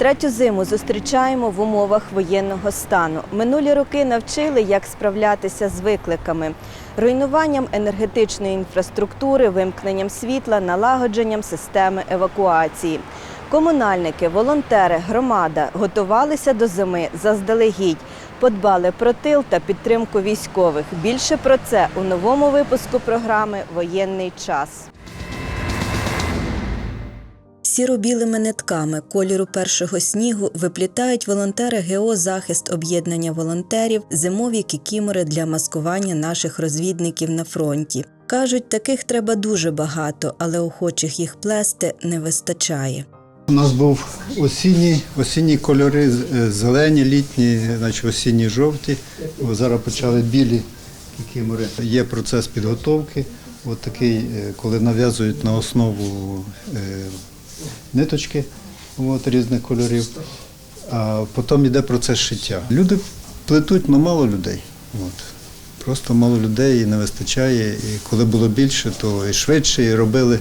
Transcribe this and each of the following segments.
Третю зиму зустрічаємо в умовах воєнного стану. Минулі роки навчили, як справлятися з викликами, руйнуванням енергетичної інфраструктури, вимкненням світла, налагодженням системи евакуації. Комунальники, волонтери, громада готувалися до зими заздалегідь, подбали про тил та підтримку військових. Більше про це у новому випуску програми Воєнний час. Сіро-білими нитками кольору першого снігу виплітають волонтери ГО Захист об'єднання волонтерів зимові кікімори для маскування наших розвідників на фронті. Кажуть, таких треба дуже багато, але охочих їх плести не вистачає. У нас був осінній, осінні кольори, е, зелені, літні, значить осінні жовті. Зараз почали білі кікімори. Є процес підготовки. От такий, е, коли нав'язують на основу е, ниточки от, різних кольорів, а потім йде процес шиття. Люди плетуть, але мало людей. От. Просто мало людей і не вистачає. І коли було більше, то і швидше, і робили.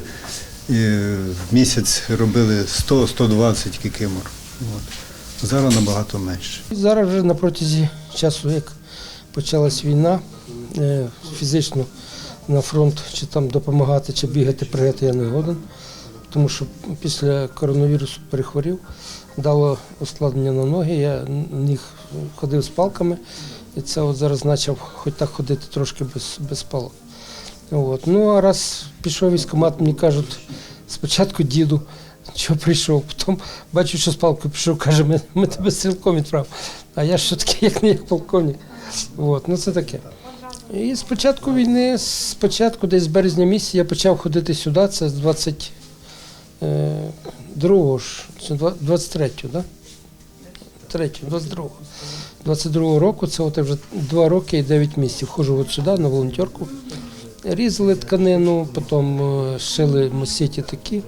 І в місяць робили 100-120 кікимор. От. Зараз набагато менше. Зараз вже на протязі часу, як почалась війна, е, фізично на фронт чи там допомагати, чи бігати, пригати я не годен. Тому що після коронавірусу перехворів, дало ускладнення на ноги, я ніг ходив з палками, і це от зараз почав хоч так ходити трошки без, без палок. От. Ну а раз пішов військкомат, мені кажуть, спочатку діду, що прийшов, потім бачу, що з палкою пішов, каже, ми, ми тебе стрілком відправимо. А я що таке, як не як полковник. От. Ну це таке. І з початку війни, з початку, десь з березня місяця, я почав ходити сюди, це з 22-го ж, чи 23-го, да? 3-го, 22-го. 22-го року, це от вже 2 роки і 9 місяців. Ходжу от сюди на волонтерку. Різали тканину, потім е, шили сіті такі,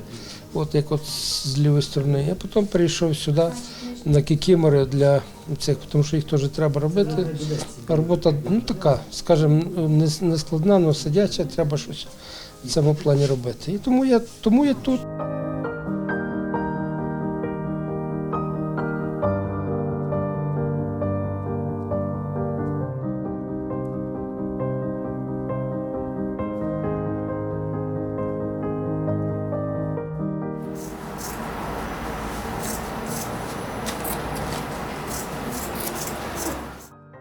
от як от з лівої сторони. Я потім перейшов сюди на кікімори для цих, тому що їх теж треба робити. Робота ну така, скажімо, не складна, але сидяча, треба щось в цьому плані робити. І тому я, тому я тут.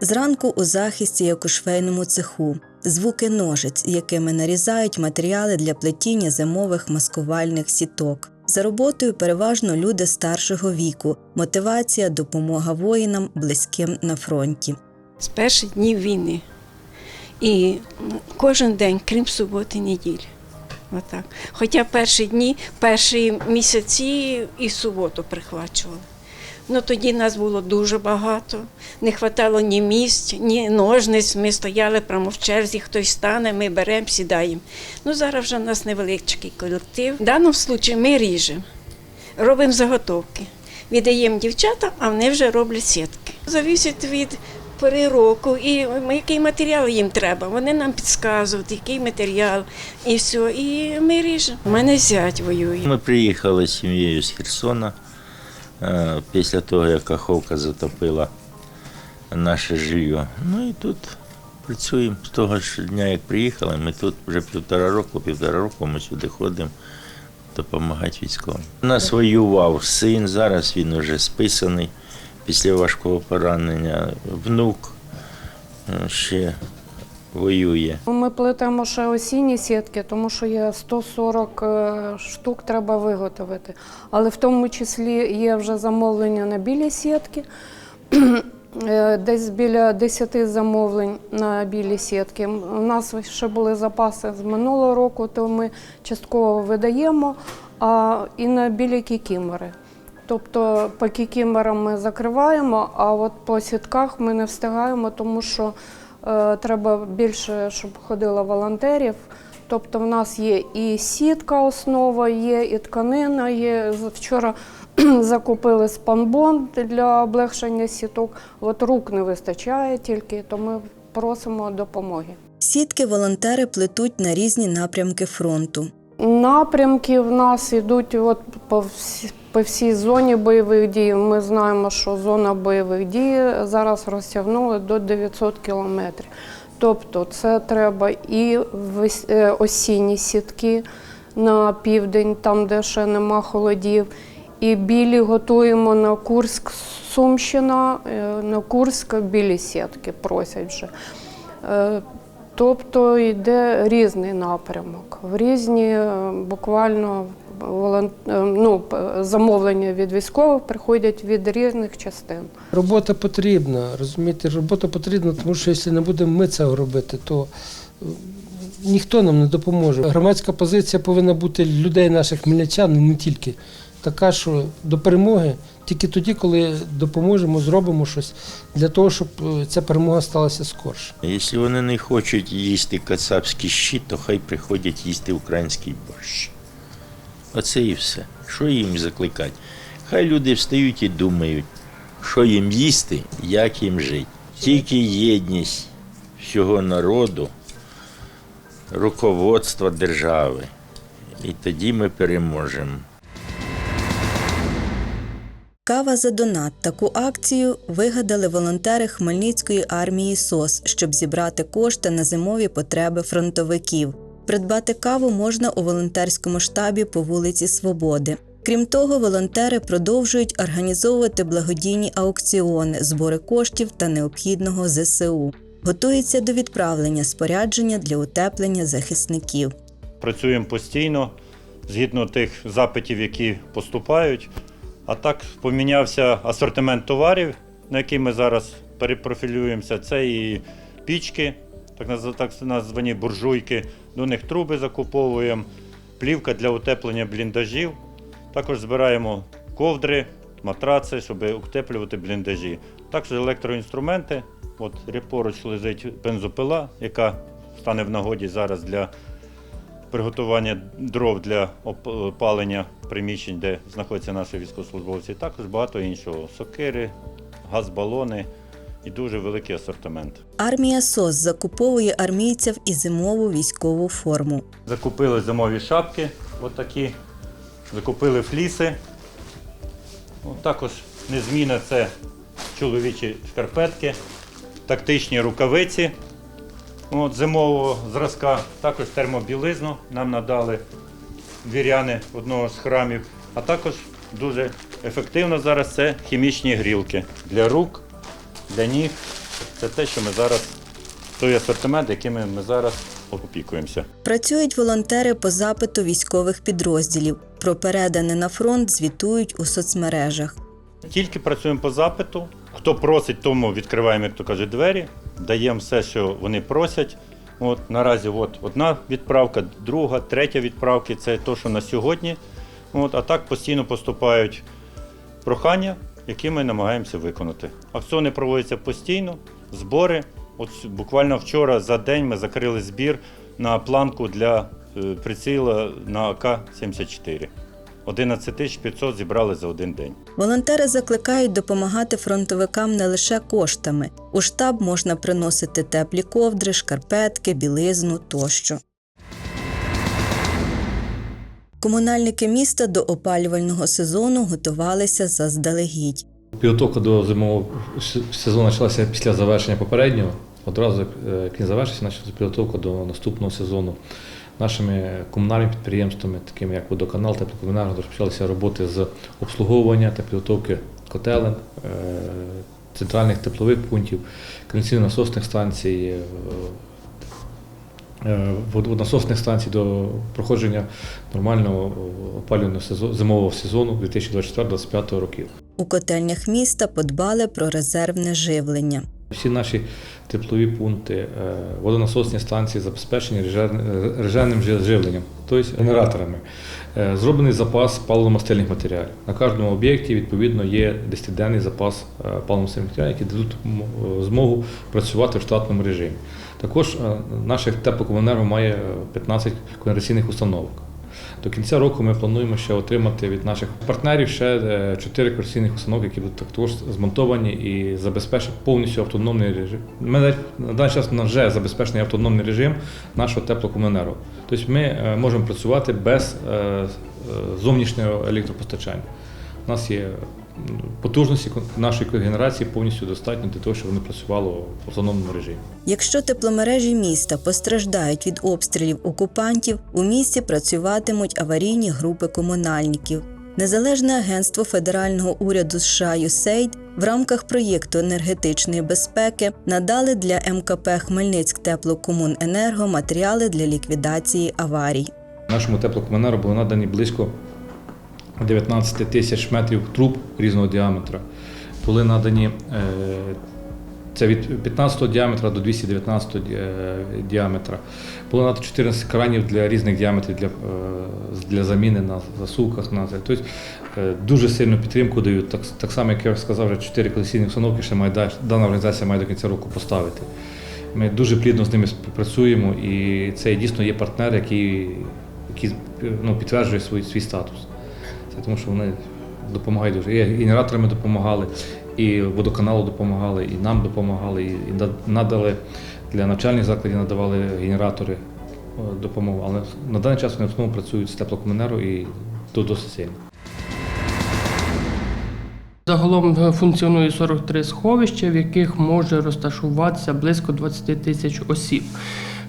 Зранку у захисті, як у швейному цеху, звуки ножиць, якими нарізають матеріали для плетіння зимових маскувальних сіток. За роботою переважно люди старшого віку, мотивація, допомога воїнам, близьким на фронті. з перших днів війни. І кожен день, крім суботи, неділі. Отак. Хоча перші дні, перші місяці і суботу прихвачували. Ну тоді нас було дуже багато, не вистачало ні місць, ні ножниць. Ми стояли прямо в черзі, хтось стане, ми беремо, сідаємо. Ну зараз вже у нас невеличкий колектив. В даному випадку ми ріжемо, робимо заготовки. Віддаємо дівчатам, а вони вже роблять сітки. Завісить від пори року і який матеріал їм треба. Вони нам підказують, який матеріал, і все. І ми ріжемо. У мене зять воює. Ми приїхали з сім'єю з Херсона після того, як Каховка затопила наше жилье. Ну і тут працюємо з того ж дня, як приїхали. Ми тут вже півтора року, півтора року ми сюди ходимо допомагати військовим. Нас воював син, зараз він вже списаний після важкого поранення. Внук е, ще воює. Ми плетемо ще осінні сітки, тому що є 140 е, штук треба виготовити. Але в тому числі є вже замовлення на білі сітки. Е, Десь біля 10 замовлень на білі сітки. У нас ще були запаси з минулого року, то ми частково видаємо, а і на білі кікімори. Тобто по кікімерам ми закриваємо, а от по сітках ми не встигаємо, тому що треба більше, щоб ходило волонтерів. Тобто в нас є і сітка основа, є і тканина. Є. Вчора закупили спанбон для облегшення сіток. От рук не вистачає тільки, то ми просимо допомоги. Сітки волонтери плетуть на різні напрямки фронту. Напрямки в нас йдуть от по, всі, по всій зоні бойових дій. Ми знаємо, що зона бойових дій зараз розтягнула до 900 кілометрів. Тобто це треба і е, осінні сітки на південь, там де ще нема холодів. І білі готуємо на Курськ, Сумщина, е, на Курськ білі сітки просять вже. Тобто йде різний напрямок. В різні е, буквально е, ну, замовлення від військових приходять від різних частин. Робота потрібна, розумієте, робота потрібна, тому що якщо не будемо ми цього робити, то е, ніхто нам не допоможе. Громадська позиція повинна бути людей наших хмельничан, не тільки така, що до перемоги тільки тоді, коли допоможемо, зробимо щось для того, щоб е, ця перемога сталася скорше. Якщо вони не хочуть їсти кацапський щит, то хай приходять їсти український борщ. Оце і все. Що їм закликати? Хай люди встають і думають, що їм їсти, як їм жити. Тільки єдність всього народу, руководства держави. І тоді ми переможемо. Кава за донат. Таку акцію вигадали волонтери Хмельницької армії СОС, щоб зібрати кошти на зимові потреби фронтовиків. Придбати каву можна у волонтерському штабі по вулиці Свободи. Крім того, волонтери продовжують організовувати благодійні аукціони, збори коштів та необхідного ЗСУ. Готується до відправлення спорядження для утеплення захисників. Працюємо постійно згідно тих запитів, які поступають. А так помінявся асортимент товарів, на які ми зараз перепрофілюємося. Це і пічки, так названі буржуйки, до них труби закуповуємо, плівка для утеплення бліндажів. Також збираємо ковдри, матраци, щоб утеплювати бліндажі. Також електроінструменти. От поруч лежить бензопила, яка стане в нагоді зараз для приготування дров для опалення приміщень, де знаходяться наші військовослужбовці. Також багато іншого. Сокири, газбалони і дуже великий асортимент. Армія СОС закуповує армійців і зимову військову форму. Закупили зимові шапки, отакі. Закупили фліси. От також незмінна це чоловічі шкарпетки, тактичні рукавиці от, зимового зразка, також термобілизну нам надали віряни одного з храмів. А також дуже ефективно зараз це хімічні грілки для рук, для ніг. Це те, що ми зараз, той асортимент, якими ми зараз опікуємося. Працюють волонтери по запиту військових підрозділів. Про передане на фронт звітують у соцмережах. Тільки працюємо по запиту. Хто просить, тому відкриваємо, як то кажуть, двері, даємо все, що вони просять. От наразі от одна відправка, друга, третя відправки це те, що на сьогодні. От, а так постійно поступають прохання, які ми намагаємося виконати. Акціони проводяться постійно, збори. От буквально вчора за день ми закрили збір на планку для е, приціла на АК-74. 11 тисяч 500 зібрали за один день. Волонтери закликають допомагати фронтовикам не лише коштами. У штаб можна приносити теплі ковдри, шкарпетки, білизну тощо. Комунальники міста до опалювального сезону готувалися заздалегідь. Підготовка до зимового сезону почалася після завершення попереднього. Одразу як е, як він завершився, почалася підготовка до наступного сезону. Нашими комунальними підприємствами, такими як водоканал, теплокомунальний, розпочалися роботи з обслуговування та підготовки котелень, е, центральних теплових пунктів, кондиційно-насосних станцій, е, е, вод- водонасосних станцій до проходження нормального опалювального сезону, зимового сезону 2024-2025 років. У котельнях міста подбали про резервне живлення. Всі наші теплові пункти, е, водонасосні станції забезпечені е, режимним жи- живленням, тобто генераторами. Е, Зроблений запас паливно-мастильних матеріалів. На кожному об'єкті відповідно є 10-денний запас паливно-мастильних матеріалів, які дадуть змогу працювати в штатному режимі. Також наше теплокомуненерго має е, 15 кондиційних установок. До кінця року ми плануємо ще отримати від наших партнерів ще е, чотири колекційних установки, які будуть також змонтовані і забезпечать повністю автономний режим. Ми на даний час на вже забезпечений автономний режим нашого теплокомуненерго. Тобто ми е, можемо працювати без е, зовнішнього електропостачання. У нас є потужності нашої генерації повністю достатньо для того, щоб вони працювали в автономному режимі. Якщо тепломережі міста постраждають від обстрілів окупантів, у місті працюватимуть аварійні групи комунальників. Незалежне агентство федерального уряду США USAID в рамках проєкту енергетичної безпеки надали для МКП Хмельницьк теплокомуненерго матеріали для ліквідації аварій. Нашому теплокомунеру було надані близько 19 тисяч метрів труб різного діаметра. Були надані е, це від 15 діаметра до 219 е, діаметра. Було надано 14 кранів для різних діаметрів для, е, для заміни на засувках. На, тобто дуже сильну підтримку дають. Так, так само, як я сказав, вже 4 колекційні установки ще має дана організація має до кінця року поставити. Ми дуже плідно з ними співпрацюємо, і це дійсно є партнер, який, який ну, підтверджує свій, свій статус. Це тому, що вони допомагають дуже. І генераторами допомагали, і водоканалу допомагали, і нам допомагали, і, надали для навчальних закладів надавали генератори о, допомогу. Але на даний час вони в основному працюють з теплокомунеру і досить сильно. Загалом е, функціонує 43 сховища, в яких може розташуватися близько 20 тисяч осіб.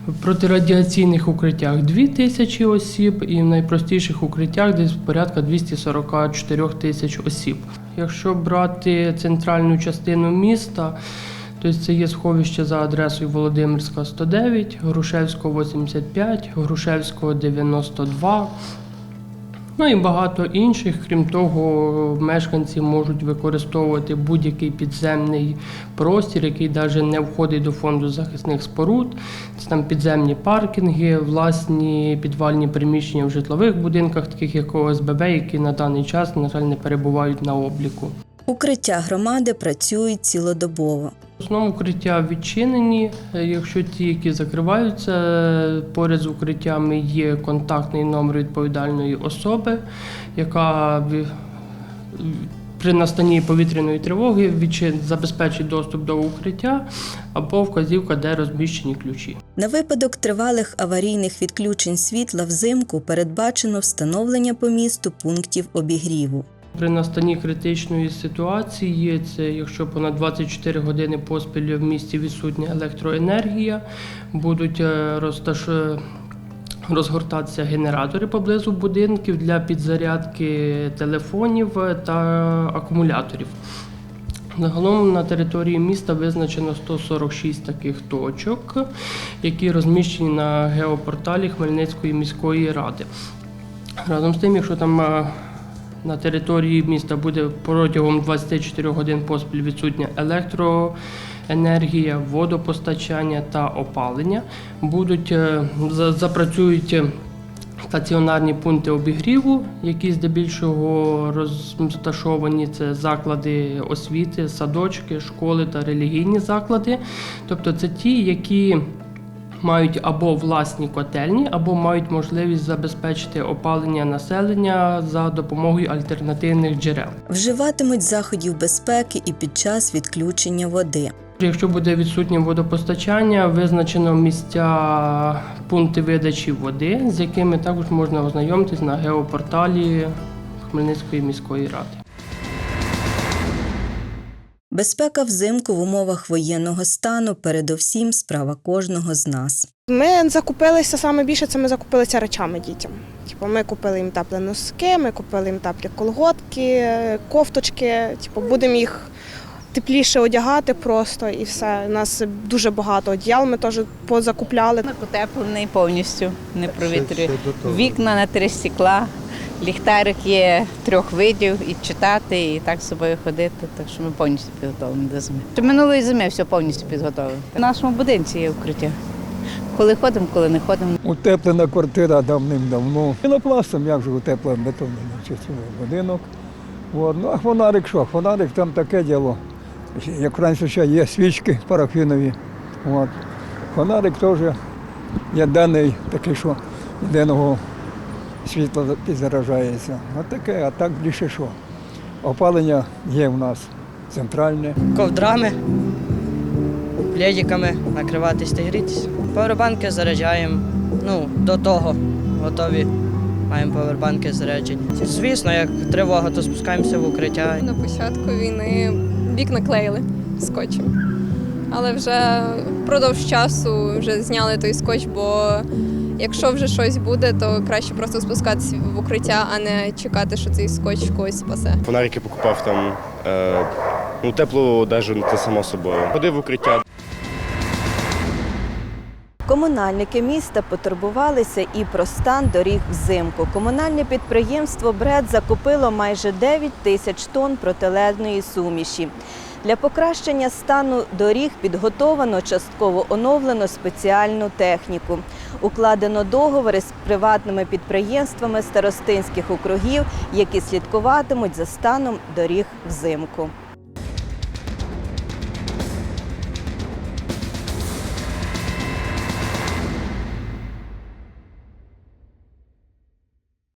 В протирадіаційних укриттях 2 тисячі осіб і в найпростіших укриттях десь порядка 244 тисяч осіб. Якщо брати центральну частину міста, то це є сховище за адресою Володимирська 109, Грушевського 85, Грушевського 92, Ну і багато інших. Крім того, мешканці можуть використовувати будь-який підземний простір, який навіть не входить до фонду захисних споруд. Це там підземні паркінги, власні підвальні приміщення в житлових будинках, таких як ОСББ, які на даний час, на жаль, не перебувають на обліку. Укриття громади працюють цілодобово. Основному укриття відчинені. Е, Якщо ті, які закриваються, поряд з укриттями є контактний номер відповідальної особи, яка при настанні повітряної тривоги забезпечить доступ до укриття або вказівка, де розміщені ключі. На випадок тривалих аварійних відключень світла взимку передбачено встановлення по місту пунктів обігріву. При настанні критичної ситуації, це якщо понад 24 години поспіль в місті відсутня електроенергія, будуть е, розташ... розгортатися генератори поблизу будинків для підзарядки телефонів та акумуляторів. Загалом на території міста визначено 146 таких точок, які розміщені на геопорталі Хмельницької міської ради. Разом з тим, якщо там е, на території міста буде протягом 24 годин поспіль відсутня електроенергія, водопостачання та опалення, будуть е, запрацюють е, стаціонарні пункти обігріву, які здебільшого розташовані це заклади освіти, садочки, школи та релігійні заклади. Тобто це ті, які мають або власні котельні, або мають можливість забезпечити опалення населення за допомогою альтернативних джерел. Вживатимуть заходів безпеки і під час відключення води. Якщо буде відсутнє водопостачання, визначено місця пункти видачі води, з якими також можна ознайомитись на геопорталі Хмельницької міської ради. Безпека взимку в умовах воєнного стану передовсім справа кожного з нас. Ми закупилися саме більше, це ми закупилися речами дітям. Типу, ми купили їм теплі носки, ми купили їм теплі колготки, кофточки. Типу, будемо їх тепліше одягати просто і все. У нас дуже багато одіял, ми теж позакупляли. Утеплений повністю, не провітрює. Вікна на три стекла, ліхтарик є трьох видів, і читати, і так з собою ходити. Так що ми повністю підготовлені до зими. Минулої зими все повністю підготовлено. В нашому будинці є укриття. Коли ходимо, коли не ходимо. Утеплена квартира давним-давно. Пінопластом, як же утеплено бетонний чистий будинок. От. Ну, а фонарик що? Фонарик там таке діло. Як раніше ще є свічки парафінові. От. Фонарик теж є денний, такий, що денного світло підзаражається. От таке, а так більше що. Опалення є в нас центральне. ковдрами, пледиками накриватись та грітися. Повербанки заряджаємо. Ну, до того готові. Маємо повербанки заряджені. Звісно, як тривога, то спускаємося в укриття. На початку війни вікна клеїли скотчем. Але вже впродовж часу вже зняли той скотч, бо якщо вже щось буде, то краще просто спускатися в укриття, а не чекати, що цей скотч когось спасе. Фонарики покупав там, е, ну, теплу одежу, це само собою. Ходив в укриття. Комунальники міста потурбувалися і про стан доріг взимку. Комунальне підприємство Бред закупило майже 9 тисяч тонн протилежної суміші. Для покращення стану доріг підготовано частково оновлено спеціальну техніку. Укладено договори з приватними підприємствами старостинських округів, які слідкуватимуть за станом доріг взимку.